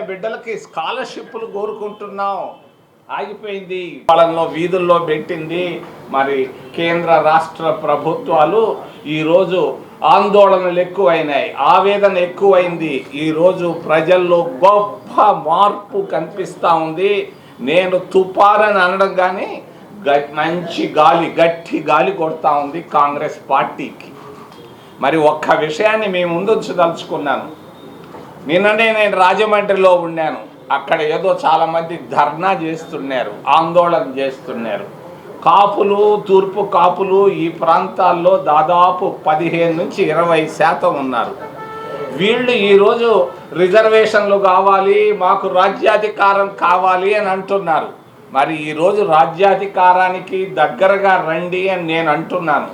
బిడ్డలకి స్కాలర్షిప్లు కోరుకుంటున్నాం. ఆగిపోయింది. పాలనలో వీధుల్లో పెట్టింది. మరి కేంద్ర రాష్ట్ర ప్రభుత్వాలు ఈరోజు ఆందోళనలు ఎక్కువైనాయి. ఆవేదన ఎక్కువైంది. ఈరోజు ప్రజల్లో గొప్ప మార్పు కనిపిస్తూ ఉంది. నేను తుపారని అనడం కానీ గ- మంచి గాలి గట్టి గాలి కొడతా ఉంది కాంగ్రెస్ పార్టీకి. మరి ఒక్క విషయాన్ని మేము ముందు ఉంచదలుచుకున్నాను. నిన్ననే నేను రాజమండ్రిలో ఉన్నాను. అక్కడ ఏదో చాలామంది ధర్నా చేస్తున్నారు ఆందోళన చేస్తున్నారు. కాపులు తూర్పు కాపులు ఈ ప్రాంతాల్లో దాదాపు పదిహేను నుంచి ఇరవై శాతం ఉన్నారు. వీళ్ళు ఈరోజు రిజర్వేషన్లు కావాలి మాకు రాజ్యాధికారం కావాలి అని అంటున్నారు. మరి ఈరోజు రాజ్యాధికారానికి దగ్గరగా రండి అని నేను అంటున్నాను.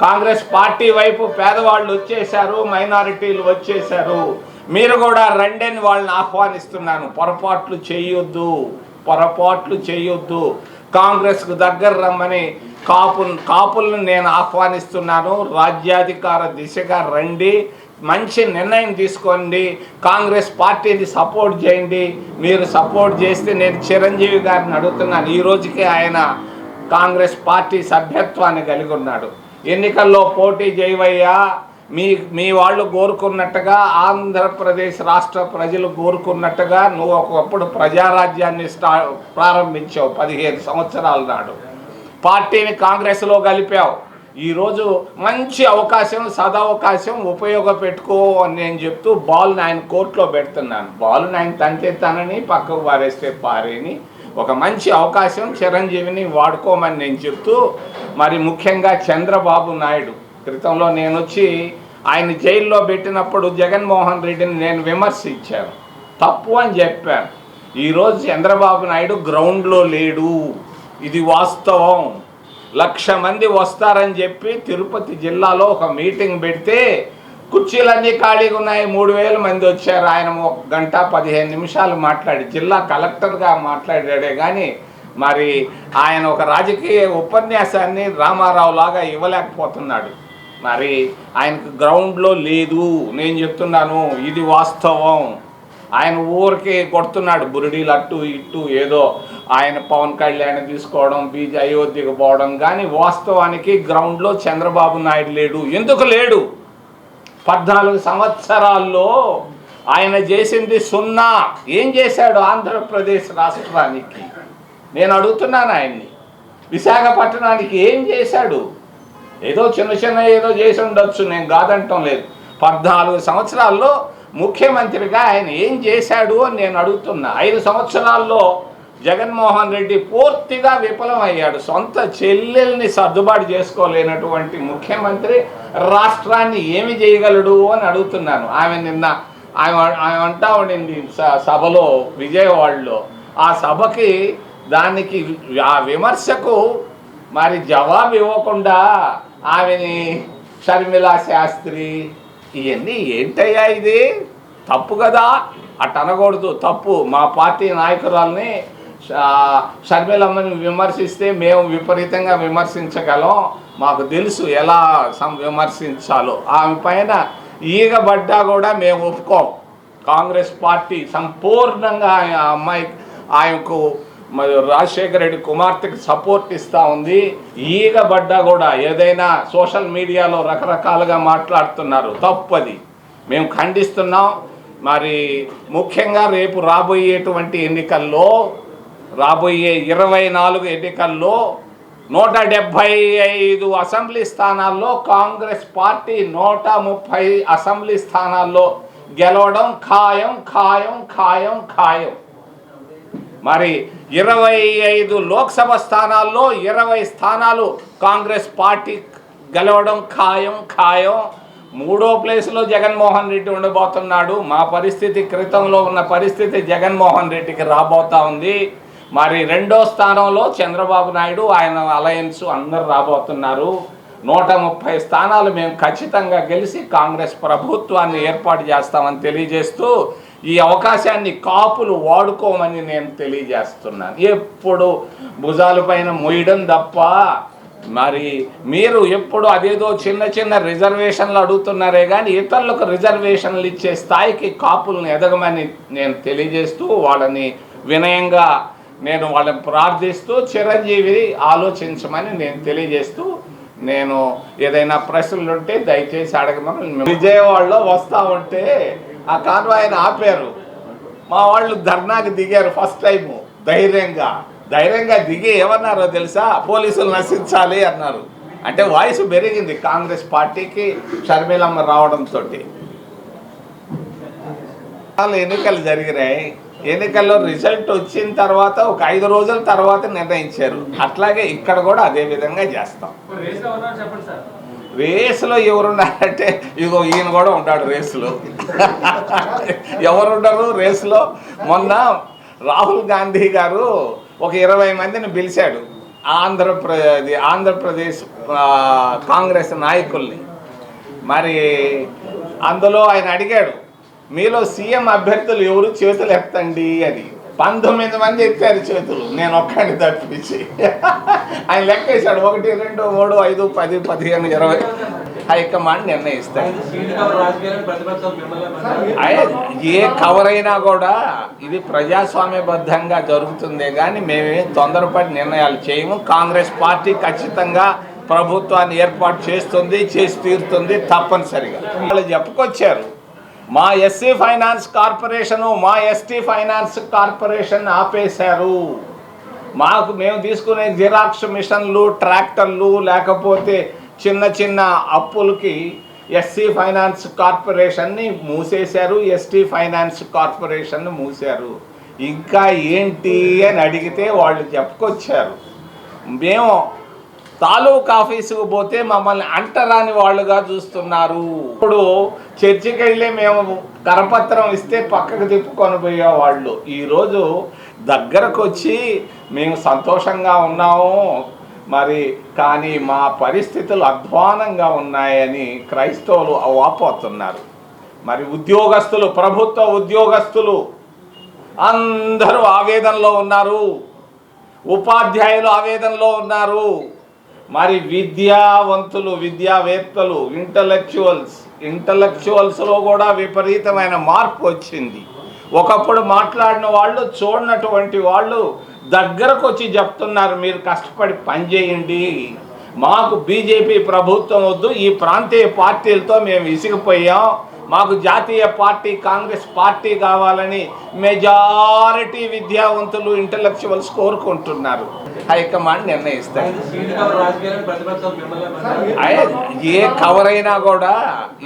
కాంగ్రెస్ పార్టీ వైపు పేదవాళ్ళు వచ్చేశారు మైనారిటీలు వచ్చేశారు. మీరు కూడా రండి అని వాళ్ళని ఆహ్వానిస్తున్నాను. పొరపాట్లు చేయొద్దు. పొరపాట్లు చేయొద్దు. కాంగ్రెస్కు దగ్గర రమ్మని కాపు కాపులను నేను ఆహ్వానిస్తున్నాను. రాజ్యాధికార దిశగా రండి. మంచి నిర్ణయం తీసుకోండి. కాంగ్రెస్ పార్టీని సపోర్ట్ చేయండి. మీరు సపోర్ట్ చేస్తే నేను చిరంజీవి గారిని అడుగుతున్నాను. ఈ రోజుకే ఆయన కాంగ్రెస్ పార్టీ సభ్యత్వాన్ని కలిగి ఉన్నాడు. ఎన్నికల్లో పోటీ చేయవయ్యా. మీ మీ వాళ్ళు కోరుకున్నట్టుగా ఆంధ్రప్రదేశ్ రాష్ట్ర ప్రజలు కోరుకున్నట్టుగా నువ్వు ఒకప్పుడు ప్రజారాజ్యాన్ని స్టా ప్రారంభించావు పదిహేను సంవత్సరాల నాడు. పార్టీని కాంగ్రెస్లో కలిపావు. ఈరోజు మంచి అవకాశం సదవకాశం ఉపయోగపెట్టుకో అని నేను చెప్తూ బాల్ని ఆయన కోర్టులో పెడుతున్నాను. బాల్ని ఆయన తనని పక్కకు పారేస్తే పారేని. ఒక మంచి అవకాశం చిరంజీవిని వాడుకోమని నేను చెప్తూ మరి ముఖ్యంగా చంద్రబాబు నాయుడు క్రితంలో నేను వచ్చి ఆయన జైల్లో పెట్టినప్పుడు జగన్మోహన్ రెడ్డిని నేను విమర్శించాను. తప్పు అని చెప్పాను. ఈరోజు చంద్రబాబు నాయుడు గ్రౌండ్లో లేడు. ఇది వాస్తవం. లక్ష మంది వస్తారని చెప్పి తిరుపతి జిల్లాలో ఒక మీటింగ్ పెడితే కుర్చీలన్నీ ఖాళీగా ఉన్నాయి. మూడు వేల మంది వచ్చారు. ఆయన ఒక గంట పదిహేను నిమిషాలు మాట్లాడి జిల్లా కలెక్టర్గా మాట్లాడాడే కానీ మరి ఆయన ఒక రాజకీయ ఉపన్యాసాన్ని రామారావు లాగా ఇవ్వలేకపోతున్నాడు. మరి ఆయనకు గ్రౌండ్లో లేదు. నేను చెప్తున్నాను ఇది వాస్తవం. ఆయన ఊరికే కొడుతున్నాడు బురిడీలు అట్టు ఇట్టు ఏదో. ఆయన పవన్ కళ్యాణ్ తీసుకోవడం బీజే అయోధ్యకు పోవడం కానీ వాస్తవానికి గ్రౌండ్లో చంద్రబాబు నాయుడు లేడు. ఎందుకు లేడు? పద్నాలుగు సంవత్సరాల్లో ఆయన చేసింది సున్నా. ఏం చేశాడు ఆంధ్రప్రదేశ్ రాష్ట్రానికి? నేను అడుగుతున్నాను ఆయన్ని. విశాఖపట్నానికి ఏం చేశాడు? ఏదో చిన్న చిన్న ఏదో చేసి ఉండొచ్చు నేను కాదంటం లేదు. పద్నాలుగు సంవత్సరాల్లో ముఖ్యమంత్రిగా ఆయన ఏం చేశాడు అని నేను అడుగుతున్నా. ఐదు సంవత్సరాల్లో జగన్మోహన్ రెడ్డి పూర్తిగా విఫలం అయ్యాడు సొంత చెల్లెల్ని సర్దుబాటు చేసుకోలేనటువంటి ముఖ్యమంత్రి రాష్ట్రాన్ని ఏమి చేయగలడు అని అడుగుతున్నాను. ఆమె నిన్న ఆమె ఆమె అంటా ఉండింది స- సభలో విజయవాడలో. ఆ సభకి దానికి ఆ విమర్శకు మరి జవాబు ఇవ్వకుండా ఆమెని షర్మిలా శాస్త్రి ఇవన్నీ ఏంటయ్యా ఇది? తప్పు కదా. అట్ట అనకూడదు తప్పు. మా పార్టీ నాయకురాల్ని షర్మిలమ్మని విమర్శిస్తే మేము విపరీతంగా విమర్శించగలం. మాకు తెలుసు ఎలా సం విమర్శించాలో. ఆమె పైన ఈగబడ్డా కూడా మేము ఒప్పుకోం. కాంగ్రెస్ పార్టీ సంపూర్ణంగా ఆ అమ్మాయి ఆయనకు మరి రాజశేఖర రెడ్డి కుమార్తెకి సపోర్ట్ ఇస్తూ ఉంది. ఈగబడ్డా కూడా ఏదైనా సోషల్ మీడియాలో రకరకాలుగా మాట్లాడుతున్నారు. తప్పది. మేము ఖండిస్తున్నాం. మరి ముఖ్యంగా రేపు రాబోయేటువంటి ఎన్నికల్లో రాబోయే ఇరవై నాలుగు ఎన్నికల్లో నూట డెబ్భై ఐదు అసెంబ్లీ స్థానాల్లో కాంగ్రెస్ పార్టీ నూట ముప్పై అసెంబ్లీ స్థానాల్లో గెలవడం ఖాయం ఖాయం ఖాయం ఖాయం. మరి ఇరవై ఐదు లోక్సభ స్థానాల్లో ఇరవై స్థానాలు కాంగ్రెస్ పార్టీ గెలవడం ఖాయం ఖాయం. మూడో ప్లేస్లో జగన్మోహన్ రెడ్డి ఉండబోతున్నాడు. మా పరిస్థితి క్రితంలో ఉన్న పరిస్థితి జగన్మోహన్ రెడ్డికి రాబోతా ఉంది. మరి రెండో స్థానంలో చంద్రబాబు నాయుడు ఆయన అలయన్స్ అందరు రాబోతున్నారు. నూట ముప్పై స్థానాలు మేము ఖచ్చితంగా గెలిచి కాంగ్రెస్ ప్రభుత్వాన్ని ఏర్పాటు చేస్తామని తెలియజేస్తూ ఈ అవకాశాన్ని కాపులు వాడుకోమని నేను తెలియజేస్తున్నాను. ఎప్పుడు భుజాలపైన మొయ్యడం తప్ప మరి మీరు ఎప్పుడు అదేదో చిన్న చిన్న రిజర్వేషన్లు అడుగుతున్నారే కానీ ఇతరులకు రిజర్వేషన్లు ఇచ్చే స్థాయికి కాపులను ఎదగమని నేను తెలియజేస్తూ వాళ్ళని వినయంగా నేను వాళ్ళని ప్రార్థిస్తూ చిరంజీవి ఆలోచించమని నేను తెలియజేస్తూ నేను ఏదైనా ప్రశ్నలు ఉంటే దయచేసి అడగమని విజయవాడలో వస్తూ ఉంటే ఆ కాన్వాయ్ని ఆపారు. మా వాళ్ళు ధర్నాకి దిగారు ఫస్ట్ టైము. ధైర్యంగా. ధైర్యంగా దిగి ఏమన్నారో తెలుసా? పోలీసులు నశించాలి అన్నారు. అంటే వాయిస్ పెరిగింది కాంగ్రెస్ పార్టీకి షర్మిలమ్మ రావడంతో ఎన్నికలు జరిగినాయి. ఎన్నికల్లో రిజల్ట్ వచ్చిన తర్వాత ఒక ఐదు రోజుల తర్వాత నిర్ణయించారు. అట్లాగే ఇక్కడ కూడా అదే విధంగా చేస్తాం. రేసులో ఎవరున్నారంటే ఇగో ఈయన కూడా ఉంటాడు రేసులో. ఎవరున్నారు రేసులో? మొన్న రాహుల్ గాంధీ గారు ఒక ఇరవై మందిని పిలిచాడు. ఆంధ్రప్రదే ఆంధ్రప్రదేశ్ కాంగ్రెస్ నాయకుల్ని. మరి అందులో ఆయన అడిగాడు మీలో సీఎం అభ్యర్థులు ఎవరు చేతులు ఎత్తండి? అని. పంతొమ్మిది మంది ఎత్తారు చేతులు. నేను ఒక్కడిని తప్పించి. ఆయన లెక్కేశాడు ఒకటి రెండు మూడు ఐదు పది పదిహేను ఇరవై. హైకమాండ్ నిర్ణయిస్తాడు. ఏ కవర్ అయినా కూడా ఇది ప్రజాస్వామ్యబద్ధంగా జరుగుతుందే కానీ మేమేం తొందరపడి నిర్ణయాలు చేయము. కాంగ్రెస్ పార్టీ ఖచ్చితంగా ప్రభుత్వాన్ని ఏర్పాటు చేస్తుంది చేసి తీరుతుంది తప్పనిసరిగా. వాళ్ళు చెప్పుకొచ్చారు. మా ఎస్సీ ఫైనాన్స్ కార్పొరేషను మా ఎస్టీ ఫైనాన్స్ కార్పొరేషన్ ఆపేశారు. మాకు మేము తీసుకునే జిరాక్స్ మిషన్లు ట్రాక్టర్లు లేకపోతే చిన్న చిన్న అప్పులకి ఎస్సీ ఫైనాన్స్ కార్పొరేషన్ని మూసేశారు ఎస్టీ ఫైనాన్స్ కార్పొరేషన్ను మూశారు ఇంకా ఏంటి అని అడిగితే వాళ్ళు చెప్పుకొచ్చారు. మేము తాలూకా ఆఫీసుకు పోతే మమ్మల్ని అంటరాని వాళ్ళుగా చూస్తున్నారు. ఇప్పుడు చర్చికి వెళ్ళి మేము కరపత్రం ఇస్తే పక్కకు తిప్పుకొని పోయేవాళ్ళు ఈరోజు దగ్గరకు వచ్చి మేము సంతోషంగా ఉన్నాము. మరి కానీ మా పరిస్థితులు అధ్వానంగా ఉన్నాయని క్రైస్తవులు వాపోతున్నారు. మరి ఉద్యోగస్తులు ప్రభుత్వ ఉద్యోగస్తులు అందరూ ఆవేదనలో ఉన్నారు. ఉపాధ్యాయులు ఆవేదనలో ఉన్నారు. మరి విద్యావంతులు విద్యావేత్తలు ఇంటలెక్చువల్స్ ఇంటలెక్చువల్స్లో కూడా విపరీతమైన మార్పు వచ్చింది. ఒకప్పుడు మాట్లాడిన వాళ్ళు చూడనటువంటి వాళ్ళు దగ్గరకు వచ్చి చెప్తున్నారు మీరు కష్టపడి పనిచేయండి మాకు బీజేపీ ప్రభుత్వం వద్దు ఈ ప్రాంతీయ పార్టీలతో మేము ఇసిగిపోయాం. మాకు జాతీయ పార్టీ కాంగ్రెస్ పార్టీ కావాలని మెజారిటీ విద్యావంతులు ఇంటలెక్చువల్స్ కోరుకుంటున్నారు. హైకమాండ్ నిర్ణయిస్తారు. ఏ కవర్ అయినా కూడా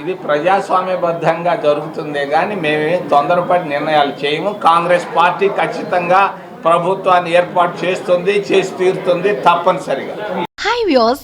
ఇది ప్రజాస్వామ్యబద్ధంగా జరుగుతుందే కానీ మేమే తొందరపడి నిర్ణయాలు చేయము. కాంగ్రెస్ పార్టీ ఖచ్చితంగా ప్రభుత్వాన్ని ఏర్పాటు చేస్తుంది చేసి తీరుతుంది తప్పనిసరిగా. వ్యూస్